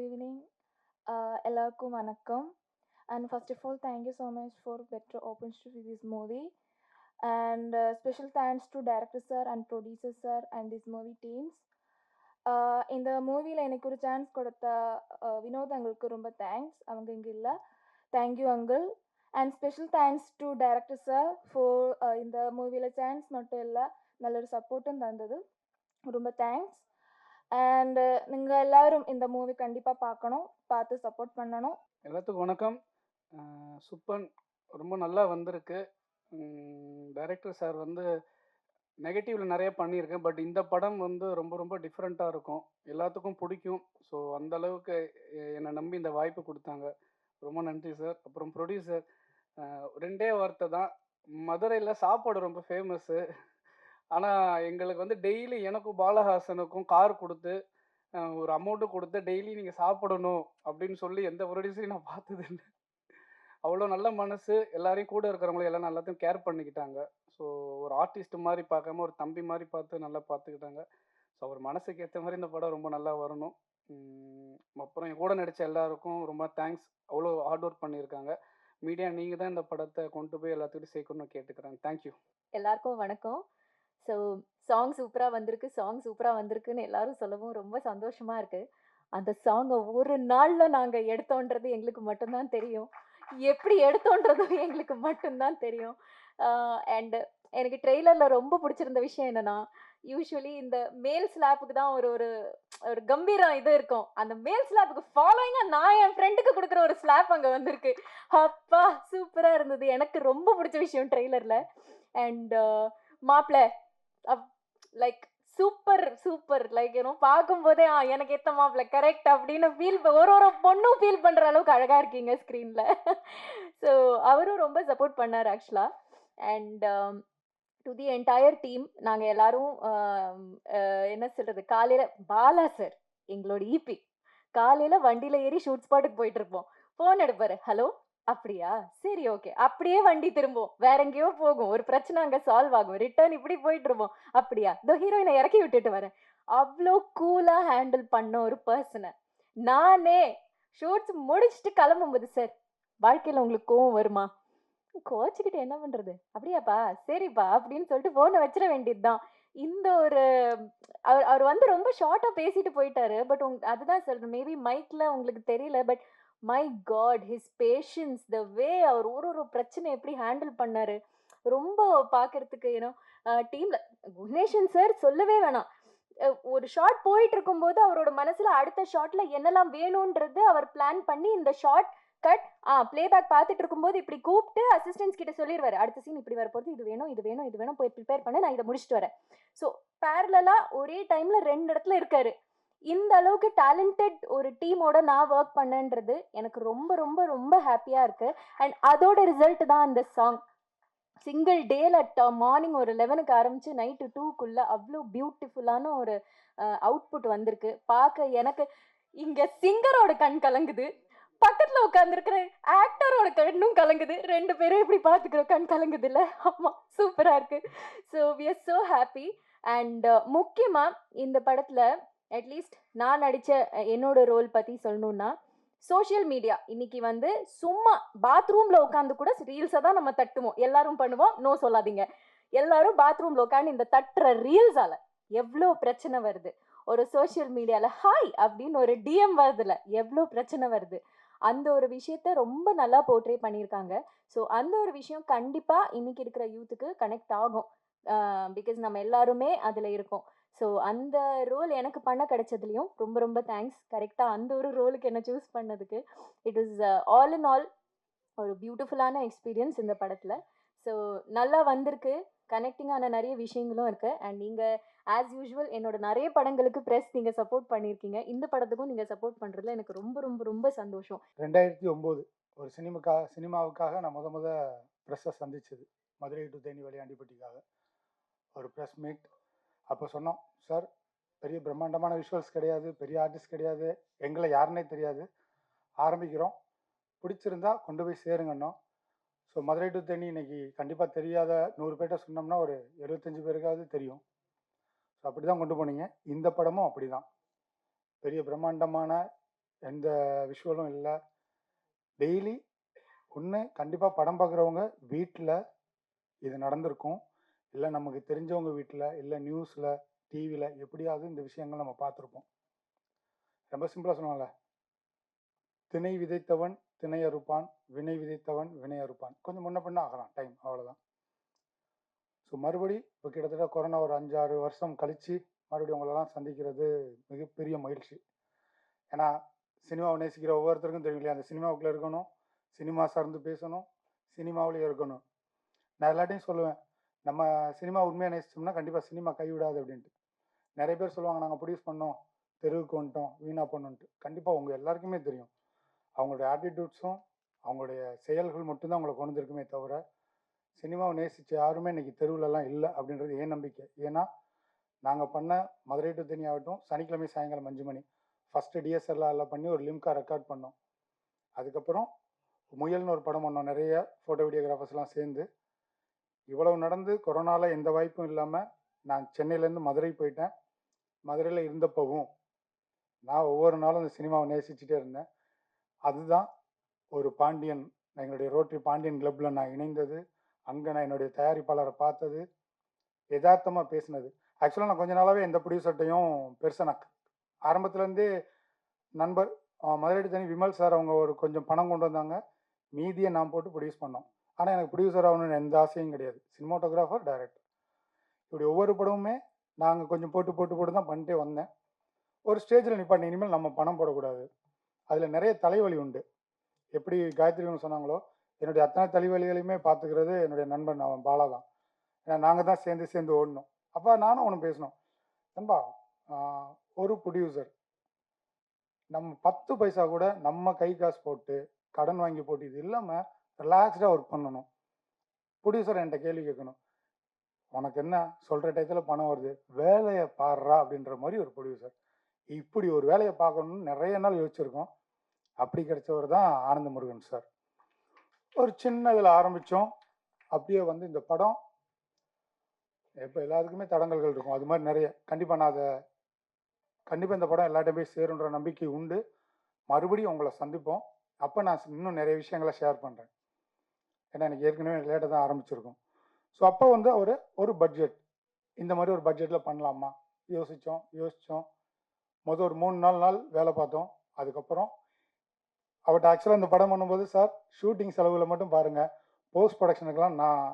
Good evening எல்லாருக்கும் வணக்கம் and first of all thank you so much for better opportunity this movie and special thanks to director sir and producer sir and this movie teams இந்த மூவியில் எனக்கு ஒரு chance கொடுத்த uh, Vinod அங்கிளுக்கு ரொம்ப thanks அவங்க இங்கே இல்லை. Thank you uncle and special thanks to director sir for இந்த மூவியில் சான்ஸ் மட்டும் இல்லை நல்ல ஒரு சப்போர்ட்டும் தந்தது. ரொம்ப தேங்க்ஸ் அண்ட் uh, நீங்கள் எல்லாரும் இந்த மூவி கண்டிப்பாக பார்க்கணும். பார்த்து சப்போர்ட் பண்ணணும். எல்லாத்துக்கும் வணக்கம். சுப்பன் ரொம்ப நல்லா வந்திருக்கு. டைரக்டர் சார் வந்து நெகட்டிவ்ல நிறைய பண்ணியிருக்கேன். பட் இந்த படம் வந்து ரொம்ப ரொம்ப டிஃப்ரெண்ட்டாக இருக்கும். எல்லாத்துக்கும் பிடிக்கும். ஸோ அந்த அளவுக்கு என்னை நம்பி இந்த வாய்ப்பு கொடுத்தாங்க. ரொம்ப நன்றி சார் அப்புறம் ப்ரொடியூசர் ரெண்டே வார்த்தை தான். மதுரையில் சாப்பாடு ரொம்ப ஃபேமஸ்ஸு ஆனால் எங்களுக்கு வந்து டெய்லி எனக்கும் பாலஹாசனுக்கும் கார் கொடுத்து ஒரு அமௌண்ட்டு கொடுத்து டெய்லி நீங்கள் சாப்பிடணும் அப்படின்னு சொல்லி எந்த ப்ரொடியூசரையும் நான் பார்த்தது இல்லை. அவ்வளோ நல்ல மனசு. எல்லாரையும் கூட இருக்கிறவங்கள எல்லாம் எல்லாத்தையும் கேர் பண்ணிக்கிட்டாங்க. ஸோ ஒரு ஆர்டிஸ்ட் மாதிரி பார்க்காம ஒரு தம்பி மாதிரி பார்த்து நல்லா பார்த்துக்கிட்டாங்க. ஸோ அவர் மனசுக்கு ஏற்ற மாதிரி இந்த படம் ரொம்ப நல்லா வரணும். அப்புறம் என் கூட நடித்த எல்லாருக்கும் ரொம்ப தேங்க்ஸ். அவ்வளோ ஹார்ட் ஒர்க் பண்ணியிருக்காங்க. மீடியா நீங்கள் தான் இந்த படத்தை கொண்டு போய் எல்லாத்துக்கிட்டையும் சேர்க்கணும்னு கேட்டுக்கிறேன். தேங்க்யூ. எல்லாருக்கும் வணக்கம். ஸோ சாங் சூப்பராக வந்திருக்கு சாங் சூப்பராக வந்திருக்குன்னு எல்லாரும் சொல்லவும் ரொம்ப சந்தோஷமாக இருக்குது அந்த சாங்கை ஒரு நாளில் நாங்கள் எடுத்தோன்றது எங்களுக்கு மட்டும்தான் தெரியும். எப்படி எடுத்தோன்றதும் எங்களுக்கு மட்டும்தான் தெரியும். அண்டு எனக்கு ட்ரெய்லரில் ரொம்ப பிடிச்சிருந்த விஷயம் என்னென்னா யூஸ்வலி இந்த மேல் ஸ்லாப்புக்கு தான் ஒரு ஒரு ஒரு கம்பீரம் இது இருக்கும். அந்த மேல் ஸ்லாப்புக்கு ஃபாலோயிங்காக நான் என் ஃப்ரெண்டுக்கு கொடுக்குற ஒரு ஸ்லாப் அங்கே வந்திருக்கு. அப்பா சூப்பராக இருந்தது. எனக்கு ரொம்ப பிடிச்ச விஷயம் ட்ரெய்லரில். அண்ட் மாப்பிள்ள லைக் சூப்பர் சூப்பர் லைக் ஏன்னோ பார்க்கும்போதே ஆ எனக்கு ஏத்த மாப்பிள்ள கரெக்ட் அப்படின்னு ஃபீல் ஒரு ஒரு பொண்ணும் ஃபீல் பண்ணுற அளவுக்கு அழகாக இருக்கீங்க ஸ்க்ரீனில் ஸோ அவரும் ரொம்ப சப்போர்ட் பண்ணார் ஆக்சுவலாக and to the entire team நாங்கள் எல்லாரும் um, uh, என்ன சொல்கிறது காலையில் பாலா சார் எங்களோட ஈபி காலையில் வண்டியில் ஏறி ஷூட் ஸ்பாட்டுக்கு போயிட்டு இருப்போம். ஃபோன் எடுப்பார் ஹலோ அப்படியா? சரி ஓகே. அப்படியே வண்டி திரும்பும் வேற எங்கேயோ போகும். ஒரு பிரச்சனை அங்க சால்வ் ஆகும். ரிட்டர்ன் இப்படி போயிட்டு இருப்போம். அப்படியா? தோ ஹீரோயினை இறக்கி விட்டுட்டு வரேன். அவ்வளோ கூலா ஹேண்டில் பண்ண ஒரு பர்சனை நானே ஷூட்ஸ் முடிச்சுட்டு கிளம்பும்போது சார் வாழ்க்கையில உங்களுக்கு கோவம் வருமா? கோச்சுக்கிட்டு என்ன பண்றது? அப்படியாப்பா? சரிப்பா. அப்படின்னு சொல்லிட்டு போனை வச்சிட வேண்டியதுதான். இந்த ஒரு அவர் அவர் வந்து ரொம்ப ஷார்ட்டா பேசிட்டு போயிட்டாரு. பட் உங் அதுதான் சொல்றேன். மேபி மைக்ல உங்களுக்கு தெரியல but my god his patience the way அவர் ஒரு ஒரு பிரச்சனை எப்படி ஹேண்டில் பண்ணாரு. ரொம்ப பார்க்கறதுக்கு ஏன்னோ டீம்ல குணேஷன் சார் சொல்லவே வேணாம். ஒரு ஷாட் போயிட்டு இருக்கும்போது அவரோட மனசுல அடுத்த ஷாட்ல என்னெல்லாம் வேணும்ன்றது அவர் பிளான் பண்ணி இந்த ஷாட் கட் ஆ பிளேபேக் பார்த்துட்டு இருக்கும்போது இப்படி கூப்பிட்டு அசிஸ்டன்ஸ் கிட்ட சொல்லிடுவாரு அடுத்த சீன் இப்படி வரப்போகுது இது வேணும் இது வேணும் இது வேணும் போய் ப்ரிப்பேர் பண்ண நான் இதை முடிச்சுட்டு வரேன். ஸோ பேரலா ஒரே டைம்ல ரெண்டு இடத்துல இருக்காரு. இந்த அளவுக்கு டேலண்டட் ஒரு டீமோட நான் ஒர்க் பண்ணேன்றது எனக்கு ரொம்ப ரொம்ப ரொம்ப ஹாப்பியா இருக்கு. அண்ட் அதோட ரிசல்ட் தான் அந்த சாங் சிங்கிள் டேல மார்னிங் ஒரு லெவனுக்கு ஆரம்பிச்சு நைட்டு டூக்குள்ள அவ்வளோ பியூட்டிஃபுல்லான ஒரு அவுட்புட் வந்திருக்கு. பார்க்க எனக்கு இங்க சிங்கரோட கண் கலங்குது. பக்கத்துல உட்காந்துருக்கிற ஆக்டரோட கண்ணும் கலங்குது. ரெண்டு பேரும் இப்படி பார்த்துக்கிற கண் கலங்குது இல்ல ஆமா சூப்பரா இருக்கு. So we are so happy and முக்கியமா இந்த படத்துல அட்லீஸ்ட் நான் நடித்த என்னோட ரோல் பற்றி சொல்லணுன்னா சோஷியல் மீடியா இன்னைக்கு வந்து சும்மா பாத்ரூம்ல உட்காந்து கூட ரீல்ஸை தான் நம்ம தட்டுவோம். எல்லாரும் பண்ணுவோம். நோ சொல்லாதீங்க. எல்லாரும் பாத்ரூம்ல உட்காந்து இந்த தட்டுற ரீல்ஸால எவ்வளோ பிரச்சனை வருது? ஒரு சோஷியல் மீடியால ஹாய் அப்படின்னு ஒரு டிஎம் வருதுல எவ்வளோ பிரச்சனை வருது? அந்த ஒரு விஷயத்த ரொம்ப நல்லா போர்ட்ரே பண்ணியிருக்காங்க. ஸோ அந்த ஒரு விஷயம் கண்டிப்பாக இன்னைக்கு இருக்கிற யூத்துக்கு கனெக்ட் ஆகும். பிகாஸ் நம்ம எல்லாருமே அதில் இருக்கோம். ஸோ அந்த ரோல் எனக்கு பண்ண கிடைச்சதுலையும் ரொம்ப ரொம்ப தேங்க்ஸ் கரெக்டாக அந்த ஒரு ரோலுக்கு என்ன சூஸ் பண்ணதுக்கு. It is all in all ஒரு பியூட்டிஃபுல்லான எக்ஸ்பீரியன்ஸ் இந்த படத்தில். ஸோ நல்லா வந்திருக்கு. கனெக்டிங்கான நிறைய விஷயங்களும் இருக்குது அண்ட் நீங்கள் ஆஸ் யூஷுவல் என்னோட நிறைய படங்களுக்கு ப்ரெஸ் நீங்கள் சப்போர்ட் பண்ணியிருக்கீங்க இந்த படத்துக்கும் நீங்கள் சப்போர்ட் பண்ணுறதுல எனக்கு ரொம்ப ரொம்ப ரொம்ப சந்தோஷம். ரெண்டாயிரத்தி ஒம்பது ஒரு சினிமாக்கா சினிமாவுக்காக நான் முத முத ப்ரெஸ்ஸை சந்திச்சது. மதுரை டு தேனி வழியாண்டிப்பட்டிக்காக ஒரு ப்ரெஸ் மீட் அப்போ சொன்னோம் சார் பெரிய பிரம்மாண்டமான விஷுவல்ஸ் கிடையாது பெரிய ஆர்டிஸ்ட் கிடையாது எங்களை யாருன்னே தெரியாது. ஆரம்பிக்கிறோம். பிடிச்சிருந்தா கொண்டு போய் சேருங்கண்ணோம் ஸோ மதுரை டு தேனி இன்னைக்கு கண்டிப்பாக தெரியாத நூறு பேர்கிட்ட சொன்னோம்னா ஒரு எழுபத்தஞ்சு பேருக்காவது தெரியும். ஸோ அப்படி தான் கொண்டு போனீங்க. இந்த படமும் அப்படி தான் பெரிய பிரம்மாண்டமான எந்த விஷுவலும் இல்லை. டெய்லி ஒன்று கண்டிப்பாக படம் பார்க்குறவங்க வீட்டில் இது நடந்திருக்கும். இல்லை நமக்கு தெரிஞ்சவங்க வீட்டில் இல்லை நியூஸில் டிவியில் எப்படியாவது இந்த விஷயங்கள் நம்ம பார்த்துருப்போம். ரொம்ப சிம்பிளாக சொன்னாங்கல்ல திணை விதைத்தவன் திணை அறுப்பான் வினை விதைத்தவன் வினை அறுப்பான். கொஞ்சம் முன்ன பின்ன ஆகலாம் டைம் அவ்வளோதான் ஸோ மறுபடி இப்போ கிட்டத்தட்ட கொரோனா ஒரு அஞ்சாறு வருஷம் கழித்து மறுபடியும் உங்களெல்லாம் சந்திக்கிறது மிகப்பெரிய மகிழ்ச்சி. ஏன்னா சினிமாவை நேசிக்கிற ஒவ்வொருத்தருக்கும் தெரியும் இல்லையா? அந்த சினிமாவுக்குள்ளே இருக்கணும் சினிமா சார்ந்து பேசணும் சினிமாவிலேயே இருக்கணும். நான் எல்லாட்டையும் சொல்லுவேன் நம்ம சினிமா உண்மையாக நேசிச்சோம்னா கண்டிப்பாக சினிமா கைவிடாது அப்படின்ட்டு. நிறைய பேர் சொல்லுவாங்க நாங்கள் ப்ரொடியூஸ் பண்ணோம் தெருவுக்கு வந்துட்டோம் வீணாக பண்ணோன்ட்டு கண்டிப்பாக உங்கள் எல்லாருக்குமே தெரியும். அவங்களுடைய ஆட்டிடியூட்ஸும் அவங்களுடைய செயல்கள் மட்டும்தான் அவங்களை கொண்டு வந்திருக்குமே தவிர சினிமாவை நேசித்து யாருமே இன்னைக்கு தெருவுலலாம் இல்லை அப்படின்றது ஏன் நம்பிக்கை. ஏன்னா நாங்கள் பண்ண மதுரை டு தனி ஆகட்டும் சனிக்கிழமை சாயங்காலம் அஞ்சு மணி. ஃபஸ்ட்டு டிஎஸ்எல்ஆரில் பண்ணி ஒரு லிம்கா ரெக்கார்ட் பண்ணோம். அதுக்கப்புறம் முயல்னு ஒரு படம் பண்ணோம். நிறைய ஃபோட்டோ வீடியோகிராஃபர்ஸ்லாம் சேர்ந்து இவ்வளவு நடந்து கொரோனாவில் எந்த வாய்ப்பும் இல்லாமல் நான் சென்னையிலேருந்து மதுரை போயிட்டேன். மதுரையில் இருந்தப்பவும் நான் ஒவ்வொரு நாளும் அந்த சினிமாவை நேசிச்சுட்டே இருந்தேன். அதுதான் ஒரு பாண்டியன் நான் எங்களுடைய ரோட்டரி பாண்டியன் கிளப்பில் நான் இணைந்தது. அங்கே நான் என்னுடைய தயாரிப்பாளரை பார்த்தது. யதார்த்தமாக பேசினது. ஆக்சுவலாக நான் கொஞ்ச நாளாகவே எந்த ப்ரொடியூசர்ட்டையும் பெருசாக நான் ஆரம்பத்துலேருந்தே நண்பர் மதுரை தனி விமல் சார் அவங்க ஒரு கொஞ்சம் பணம் கொண்டு வந்தாங்க. மீதியை நான் போட்டு ப்ரொடியூஸ் பண்ணோம். ஆனால் எனக்கு ப்ரொடியூசர் ஆகணும்னு எந்த ஆசையும் கிடையாது. சினிமாட்டோகிராஃபர் டைரக்டர் இப்படி ஒவ்வொரு படமுமே நாங்கள் கொஞ்சம் போட்டு போட்டு போட்டு தான் பண்ணிட்டே வந்தேன். ஒரு ஸ்டேஜில் நிப்பாட்டி இனிமேல் நம்ம பணம் போடக்கூடாது. அதில் நிறைய தலைவலி உண்டு. எப்படி காயத்ரி சொன்னாங்களோ என்னுடைய அத்தனை தலைவலிகளையுமே பார்த்துக்கிறது என்னுடைய நண்பன் அவன் பாலா தான். ஏன்னா நாங்கள் தான் சேர்ந்து சேர்ந்து ஓடணும். அப்போ நானும் அவனும் பேசணும் நண்பா ஒரு ப்ரொடியூசர் நம்ம பத்து பைசா கூட நம்ம கை காசு போட்டு கடன் வாங்கி போட்டு இது இல்லாமல் ரிலாக்ஸ்டாக ஒர்க் பண்ணணும். ப்ரொடியூசர் என்கிட்ட கேள்வி கேட்கணும். உனக்கு என்ன? சொல்கிற டயத்தில் பணம் வருது. வேலையை பாடுறா அப்படின்ற மாதிரி ஒரு ப்ரொடியூசர் இப்படி ஒரு வேலையை பார்க்கணும்னு நிறைய நாள் யோசிச்சிருக்கோம். அப்படி கிடைச்சவர் தான் ஆனந்த முருகன் சார் ஒரு சின்ன இதில் ஆரம்பித்தோம் அப்படியே வந்து இந்த படம் இப்போ எல்லாத்துக்குமே தடங்கல்கள் இருக்கும். அது மாதிரி நிறைய. கண்டிப்பாக நான் அதை கண்டிப்பாக இந்த படம் எல்லாட்டையும் போய் சேருன்ற நம்பிக்கை உண்டு. மறுபடியும் உங்களை சந்திப்போம். அப்போ நான் இன்னும் நிறைய விஷயங்களை ஷேர் பண்ணுறேன் ஏன்னா எனக்கு ஏற்கனவே லேட்டாக தான் ஆரம்பிச்சிருக்கோம். ஸோ அப்போ வந்து அவர் ஒரு பட்ஜெட் இந்த மாதிரி ஒரு பட்ஜெட்டில் பண்ணலாமா? யோசித்தோம் யோசித்தோம் மொதல் ஒரு மூணு நாலு நாள் வேலை பார்த்தோம். அதுக்கப்புறம் அவர்கிட்ட ஆக்சுவலாக இந்த படம் பண்ணும்போது சார் ஷூட்டிங் செலவுகளை மட்டும் பாருங்கள் போஸ்ட் ப்ரொடக்ஷனுக்கெல்லாம் நான்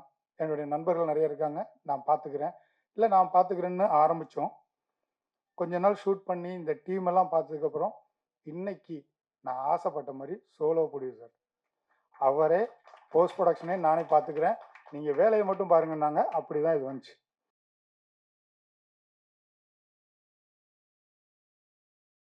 என்னுடைய நண்பர்கள் நிறைய இருக்காங்க. நான் பார்த்துக்கிறேன் இல்லை நான் பார்த்துக்கிறேன்னு ஆரம்பித்தோம் கொஞ்ச நாள் ஷூட் பண்ணி இந்த டீம் எல்லாம் பார்த்ததுக்கப்புறம் இன்னைக்கு நான் ஆசைப்பட்ட மாதிரி சோலோ ப்ரொடியூசர் அவரே போஸ்ட் ப்ரொடக்ஷனே நானே பார்த்துக்கிறேன். நீங்கள் வேலையை மட்டும் பாருங்கன்னாங்க. அப்படி தான் இது வந்துச்சு.